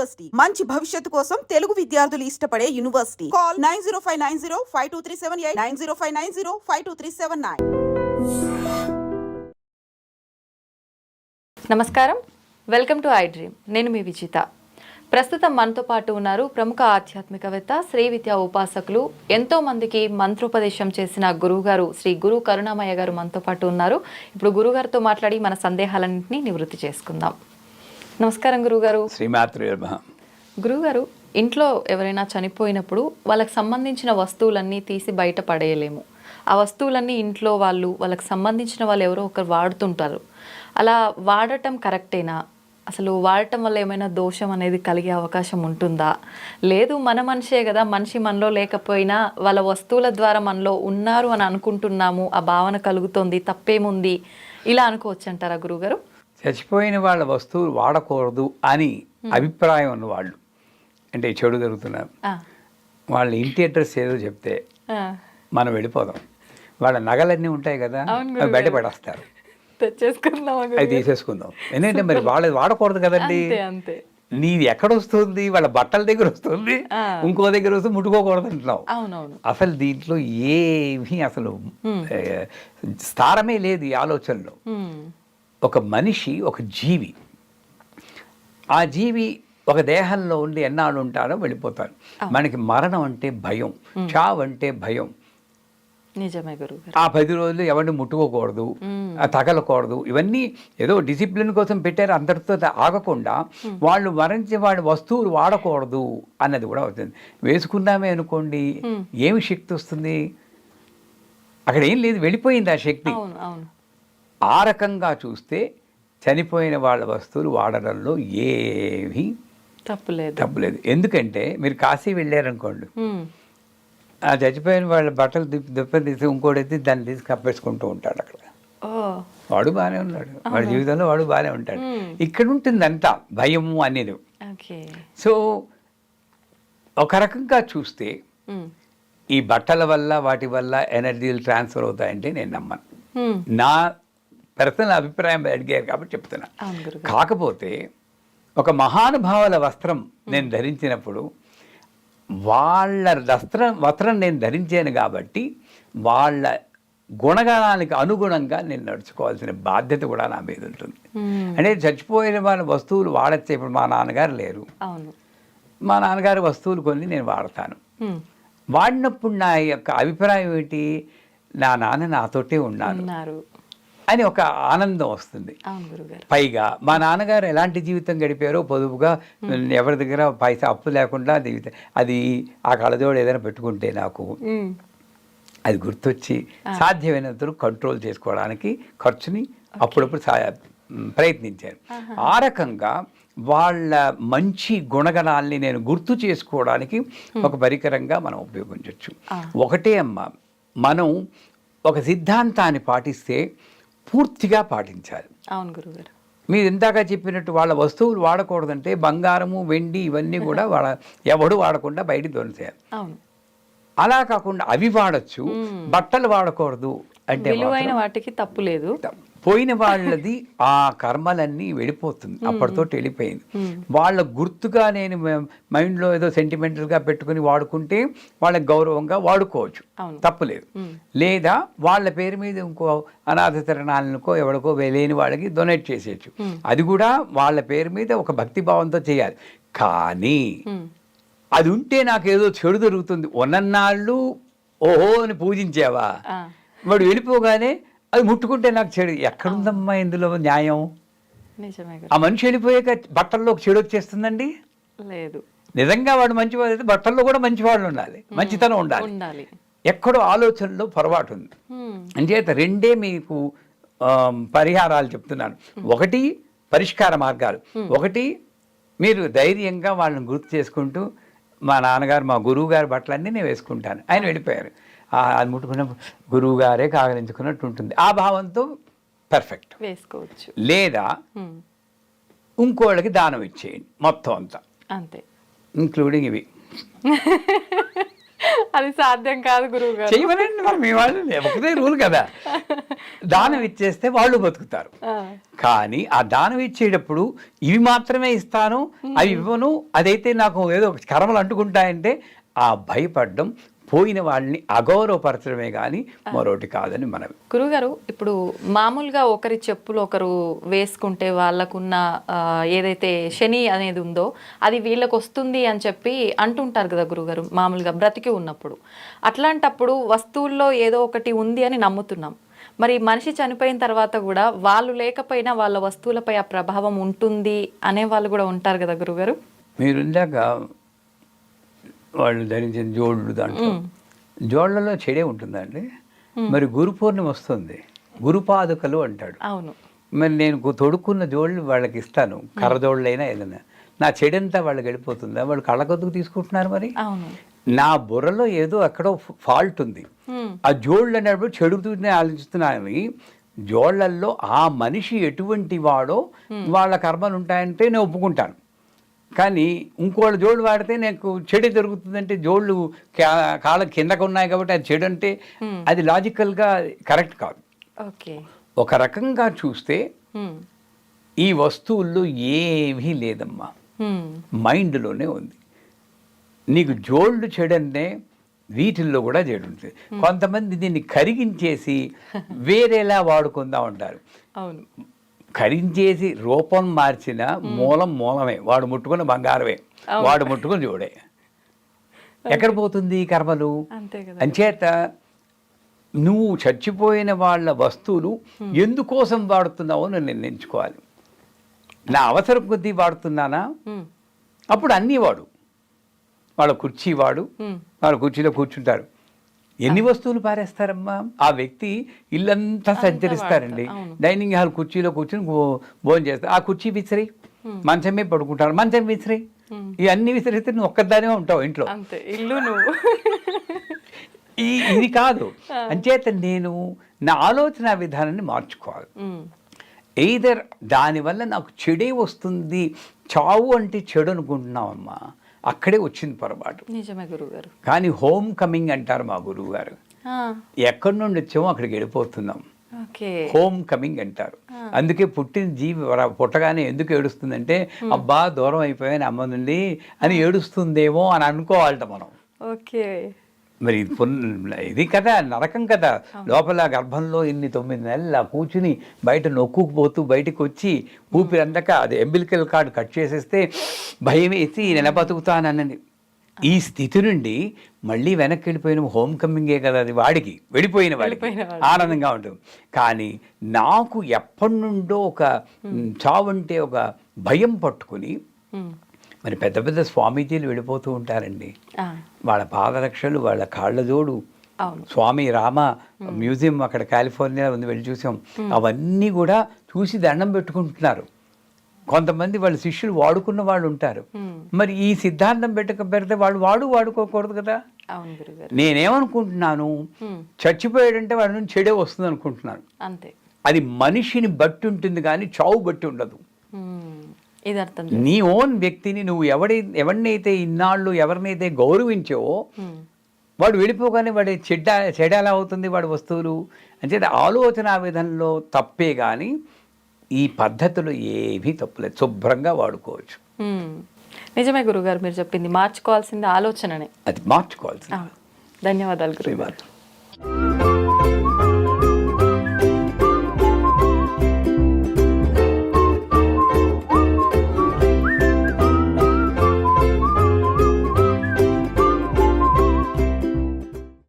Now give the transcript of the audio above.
University. మంచి భవిష్యత్తు కోసం తెలుగు విద్యార్థులు ఇష్టపడే university. Call nine zero five nine zero five two three seven eight nine zero five nine zero five two three seven nine. నమస్కారం. Welcome to I dream. నేను మీ విజిత. ప్రస్తుతం మనతో పాటు ఉన్నారు ప్రముఖ ఆధ్యాత్మికవేత్త శ్రీ విద్యా ఉపాసకులు ఎంతో మందికి మంత్రోపదేశం చేసిన గురువుగారు శ్రీ గురు కరుణామయ్య గారు మనతో పాటు ఉన్నారు. ఇప్పుడు గురుగారితో మాట్లాడి మన సందేహాలన్నింటినీ నివృత్తి చేసుకుందాం. నమస్కారం గురుగారు శ్రీమాతృ గురుగారు ఇంట్లో ఎవరైనా చనిపోయినప్పుడు వాళ్ళకి సంబంధించిన వస్తువులన్నీ తీసి బయట పడేయలేము. ఆ వస్తువులన్నీ ఇంట్లో వాళ్ళు వాళ్ళకి సంబంధించిన వాళ్ళు ఎవరో ఒకరు వాడుతుంటారు. అలా వాడటం కరెక్టేనా? అసలు వాడటం వల్ల ఏమైనా దోషం అనేది కలిగే అవకాశం ఉంటుందా? లేదు మన మనిషే కదా మనిషి మనలో లేకపోయినా వాళ్ళ వస్తువుల ద్వారా మనలో ఉన్నారు అని అనుకుంటున్నాము ఆ భావన కలుగుతోంది తప్పేముంది? ఇలా అనుకోవచ్చు అంటారా గురుగారు చచ్చిపోయిన వాళ్ళ వస్తువులు వాడకూడదు అని అభిప్రాయం ఉన్న వాళ్ళు అంటే చెడు జరుగుతున్నారు వాళ్ళ ఇంటి అడ్రస్ ఏదో చెప్తే మనం వెళ్ళిపోదాం. వాళ్ళ నగలన్నీ ఉంటాయి కదా అవి బయట పడేస్తారు. అవి? తీసేసుకుందాం. ఎందుకంటే మరి వాళ్ళది వాడకూడదు కదండి. నీది ఎక్కడ వస్తుంది? వాళ్ళ బట్టల దగ్గర వస్తుంది. ఇంకో దగ్గర వస్తుంది ముట్టుకోకూడదు అంటున్నావు. అసలు దీంట్లో ఏమీ అసలు స్థారమే లేదు ఈ ఆలోచనలో. ఒక మనిషి ఒక జీవి. ఆ జీవి ఒక దేహంలో ఉండి ఎన్నాళ్ళు ఉంటారో వెళ్ళిపోతారు మనకి మరణం అంటే భయం చావు అంటే భయం. నిజమే ఆ పది రోజులు ఎవరిని ముట్టుకోకూడదు తగలకూడదు. ఇవన్నీ ఏదో డిసిప్లిన్ కోసం పెట్టారు అందరితో ఆగకుండా వాళ్ళు మరణించే వాడి వస్తువులు వాడకూడదు అన్నది కూడా అవుతుంది. వేసుకున్నామే అనుకోండి ఏమి శక్తి వస్తుంది? అక్కడ ఏం లేదు వెళ్ళిపోయింది ఆ శక్తి. ఆ రకంగా చూస్తే చనిపోయిన వాళ్ళ వస్తువులు వాడడంలో ఏమీ తప్పులేదు. తప్పులేదు. ఎందుకంటే మీరు కాశీ వెళ్ళారనుకోండి ఆ చచ్చిపోయిన వాళ్ళ బట్టలు దుప్ప దుప్ప తీసి ఇంకోటి దాన్ని తీసి కప్పేసుకుంటూ ఉంటాడు అక్కడ. వాడు బాగానే ఉన్నాడు. వాడి జీవితంలో వాడు బాగానే ఉంటాడు. ఇక్కడ ఉంటుంది అంతా భయము అనేది. సో ఒక రకంగా చూస్తే ఈ బట్టల వల్ల వాటి వల్ల ఎనర్జీలు ట్రాన్స్ఫర్ అవుతాయంటే నేను నమ్మను. నా పర్సనల్ అభిప్రాయం అడిగారు కాబట్టి చెప్తున్నా. కాకపోతే ఒక మహానుభావుల వస్త్రం నేను ధరించినప్పుడు వాళ్ళ వస్త్రం వస్త్రం నేను ధరించాను కాబట్టి వాళ్ళ గుణగణానికి అనుగుణంగా నేను నడుచుకోవాల్సిన బాధ్యత కూడా నా మీద ఉంటుంది. అంటే చచ్చిపోయిన వాళ్ళ వస్తువులు వాడచ్చే ఇప్పుడు మా నాన్నగారు లేరు. మా నాన్నగారి వస్తువులు కొన్ని నేను వాడతాను. వాడినప్పుడు నా యొక్క అభిప్రాయం ఏంటి? నా నాన్న నాతోటే ఉన్నాను అని ఒక ఆనందం వస్తుంది. పైగా మా నాన్నగారు ఎలాంటి జీవితం గడిపారో పొదుపుగా ఎవరి దగ్గర పైసా అప్పు లేకుండా జీవితం అది ఆ కళ్ళజోడు ఏదైనా పెట్టుకుంటే నాకు అది గుర్తొచ్చి సాధ్యమైనంత కంట్రోల్ చేసుకోవడానికి ఖర్చుని అప్పుడప్పుడు ప్రయత్నించాను ఆ రకంగా వాళ్ళ మంచి గుణగణాల్ని నేను గుర్తు చేసుకోవడానికి ఒక పరికరంగా మనం ఉపయోగించవచ్చు ఒకటే అమ్మ మనం ఒక సిద్ధాంతాన్ని పాటిస్తే పూర్తిగా పాటించాలి. అవును గురుగారు మీరు ఇందాక చెప్పినట్టు వాళ్ళ వస్తువులు వాడకూడదంటే బంగారము వెండి ఇవన్నీ కూడా వాడ ఎవడు వాడకుండా బయటికి అవును. అలా కాకుండా అవి వాడచ్చు బట్టలు వాడకూడదు అంటే వాటికి తప్పు లేదు. పోయిన వాళ్ళది ఆ కర్మలన్నీ వెళ్ళిపోతుంది. అప్పటితో వెళ్ళిపోయింది. వాళ్ళ గుర్తుగా నేను మైండ్లో ఏదో సెంటిమెంటల్గా పెట్టుకుని వాడుకుంటే వాళ్ళకి గౌరవంగా వాడుకోవచ్చు. తప్పులేదు. లేదా వాళ్ళ పేరు మీద ఇంకో అనాథ తరణాలనుకో ఎవరికో లేని వాళ్ళకి డొనేట్ చేసేయచ్చు. అది కూడా వాళ్ళ పేరు మీద ఒక భక్తి భావంతో చేయాలి. కానీ అది ఉంటే నాకేదో చెడు జరుగుతుంది. ఉన్నన్నాళ్ళు ఓహో అని పూజించావా? వాడు వెళ్ళిపోగానే అది ముట్టుకుంటే నాకు చెడు. ఎక్కడుందమ్మా ఇందులో న్యాయం? నిజమే ఆ మనిషి వెళ్ళిపోయాక బట్టల్లో చెడు వచ్చేస్తుందండి? లేదు. నిజంగా వాడు మంచివాడు అయితే బట్టల్లో కూడా మంచివాళ్ళు ఉండాలి. మంచితనం ఉండాలి. ఉండాలి. ఎక్కడో ఆలోచనలో పొరపాటు ఉంది. అంచేత రెండే మీకు పరిహారాలు చెప్తున్నాను. ఒకటి పరిష్కార మార్గాలు. ఒకటి మీరు ధైర్యంగా వాళ్ళని గుర్తు చేసుకుంటూ మా నాన్నగారు మా గురువు గారి బట్టలన్నీ నేను వేసుకుంటాను. ఆయన వెళ్ళిపోయారు. అది ముట్టుకున్నప్పుడు గురువు గారే కాగలించుకున్నట్టు ఉంటుంది. ఆ భావంతో పర్ఫెక్ట్ వేసుకోవచ్చు. లేదా ఉమ్, ఇంకోళ్ళకి దానం ఇచ్చేయండి మొత్తం అంతా. అంతే. ఇంక్లూడింగ్ ఇవి. అది సాధ్యం కాదు గురువు గారు చేయమనండి మరి మీ వాళ్ళు ఒకటే రూల్ కదా. దానం ఇచ్చేస్తే వాళ్ళు బతుకుతారు. కానీ ఆ దానం ఇచ్చేటప్పుడు ఇవి మాత్రమే ఇస్తాను అవి ఇవ్వను అదైతే నాకు ఏదో కర్మలు అంటుకుంటాయంటే ఆ భయపడడం పోయిన వాళ్ళని అగౌరవపరచడమే కానీ మరొకటి కాదని మనవి. గురుగారు ఇప్పుడు మామూలుగా ఒకరి చెప్పులు ఒకరు వేసుకుంటే వాళ్ళకున్న ఏదైతే శని అనేది ఉందో అది వీళ్ళకి వస్తుంది అని చెప్పి అంటుంటారు కదా గురుగారు మామూలుగా బ్రతికి ఉన్నప్పుడు. అట్లాంటప్పుడు వస్తువుల్లో ఏదో ఒకటి ఉంది అని నమ్ముతున్నాం. మరి మనిషి చనిపోయిన తర్వాత కూడా వాళ్ళు లేకపోయినా వాళ్ళ వస్తువులపై ఆ ప్రభావం ఉంటుంది అనే వాళ్ళు కూడా ఉంటారు కదా గురుగారు? మీరు ఇందాక వాళ్ళు ధరించిన జోళ్ళు దాంట్లో. జోళ్ళలో చెడే ఉంటుందండి. మరి గురు పౌర్ణమి వస్తుంది. గురుపాదుకలు అంటాడు. అవును. మరి నేను తొడుక్కున్న జోళ్ళు వాళ్ళకి ఇస్తాను. కర్రజోళ్ళైనా ఏదైనా. నా చెడంతా వాళ్ళకి వెళ్ళిపోతుందా? వాళ్ళు కళ్ళకొద్దుకు తీసుకుంటున్నారు మరి? నా బుర్రలో ఏదో ఎక్కడో ఫాల్ట్ ఉంది. ఆ జోళ్ళు అనేప్పుడు చెడుతూనే ఆలోచిస్తున్నాను జోళ్ళల్లో ఆ మనిషి ఎటువంటి వాడో వాళ్ళ కర్మలు ఉంటాయంటే నేను ఒప్పుకుంటాను. కానీ ఇంకోళ్ళ జోళ్ళు వాడితే నాకు చెడు జరుగుతుందంటే జోళ్ళు కాళ్ళ కిందకు ఉన్నాయి కాబట్టి అది చెడు అంటే అది లాజికల్గా కరెక్ట్ కాదు. ఒక రకంగా చూస్తే. ఈ వస్తువుల్లో ఏమీ లేదమ్మా. మైండ్లోనే ఉంది. నీకు జోళ్ళు చెడంటే వీటిల్లో కూడా చెడు ఉంటుంది. కొంతమంది దీన్ని కరిగించేసి వేరేలా వాడుకుందాం ఉంటారు అవును. కరించేసి రూపం మార్చిన మూలం మూలమే. వాడు ముట్టుకున్న బంగారమే. వాడు ముట్టుకుని జోడే. ఎక్కడ పోతుంది కర్మలు? అంచేత నువ్వు చచ్చిపోయిన వాళ్ళ వస్తువులు ఎందుకోసం వాడుతున్నావో నువ్వు నిర్ణయించుకోవాలి. నా అవసరం కొద్దీ వాడుతున్నానా. అప్పుడు అన్నీ వాడు. వాళ్ళ కుర్చీ వాడు. వాళ్ళ కుర్చీలో కూర్చుంటారు ఎన్ని వస్తువులు పారేస్తారమ్మా? ఆ వ్యక్తి ఇల్లంతా సంచరిస్తారండి. డైనింగ్ హాల్ కుర్చీలో కూర్చుని భోజనం చేస్తారు ఆ కుర్చీ విసిరి మంచమే పడుకుంటారు మంచం విసిరి. ఇవన్నీ విసిరిస్తే నువ్వు ఒక్కదానే ఉంటావు ఇంట్లో. ఇల్లు నువ్వు. ఈ ఇది కాదు. అంచేత నేను నా ఆలోచన విధానాన్ని మార్చుకోవాలి. ఎయిదర్ దానివల్ల నాకు చెడే వస్తుంది చావు అంటే చెడు అనుకుంటున్నామమ్మా అక్కడే వచ్చింది పొరపాటు. నిజమే గురుగారు కానీ హోమ్ కమింగ్ అంటారు మా గురువు గారు ఎక్కడి నుండి వచ్చామో అక్కడికి వెళ్ళిపోతున్నాం. హోమ్ కమింగ్ అంటారు. అందుకే పుట్టిన జీవి పుట్టగానే ఎందుకు ఏడుస్తుందంటే అబ్బా దూరం అయిపోయాను అమ్మ నుండి అని ఏడుస్తుందేమో అని అనుకోవాలట మనం. ఓకే. మరి ఇది కదా నరకం కదా. లోపల గర్భంలో ఇన్ని తొమ్మిది నెలలు కూర్చుని బయట నొక్కుకుపోతూ బయటకు వచ్చి ఊపిరి అందక అది ఎంబిలికల్ కార్డు కట్ చేసేస్తే భయం వేసి నెల బతుకుతానన్నది ఈ స్థితి నుండి మళ్ళీ వెనక్కి వెళ్ళిపోయిన హోమ్ కమింగే కదా అది వాడికి వెళ్ళిపోయిన వాడికి. ఆనందంగా ఉంటుంది. కానీ నాకు ఎప్పటి నుండో ఒక చావంటే ఒక భయం పట్టుకుని. మరి పెద్ద పెద్ద స్వామీజీలు వెళ్ళిపోతూ ఉంటారండి. వాళ్ళ పాదరక్షలు వాళ్ళ కాళ్ళ జోడు. స్వామి రామ మ్యూజియం అక్కడ కాలిఫోర్నియా ఉంది వెళ్ళి చూసాం. అవన్నీ కూడా చూసి దండం పెట్టుకుంటున్నారు. కొంతమంది వాళ్ళ శిష్యులు వాడుకున్న వాళ్ళు ఉంటారు. మరి ఈ సిద్ధాంతం పెట్టక పెడితే వాళ్ళు వాడు వాడుకోకూడదు కదా? నేనేమనుకుంటున్నాను. చచ్చిపోయాడంటే వాడి నుంచి చెడే వస్తుంది అనుకుంటున్నాను అంతే. అది మనిషిని బట్టి ఉంటుంది కానీ చావు బట్టి ఉండదు. నీ ఓన్ వ్యక్తిని నువ్వు ఎవడి ఎవరినైతే ఇన్నాళ్ళు ఎవరినైతే గౌరవించావో. వాడు వెళ్ళిపోగానే వాడి చెడ్డ చెడ ఎలా అవుతుంది వాడి వస్తువులు? అంటే ఆలోచన విధంలో తప్పే కానీ ఈ పద్ధతులు ఏమీ తప్పులేదు. శుభ్రంగా వాడుకోవచ్చు. నిజమే గురుగారు మీరు చెప్పింది మార్చుకోవాల్సింది ఆలోచననే. అది మార్చుకోవాల్సింది. ధన్యవాదాలు గురుగారు.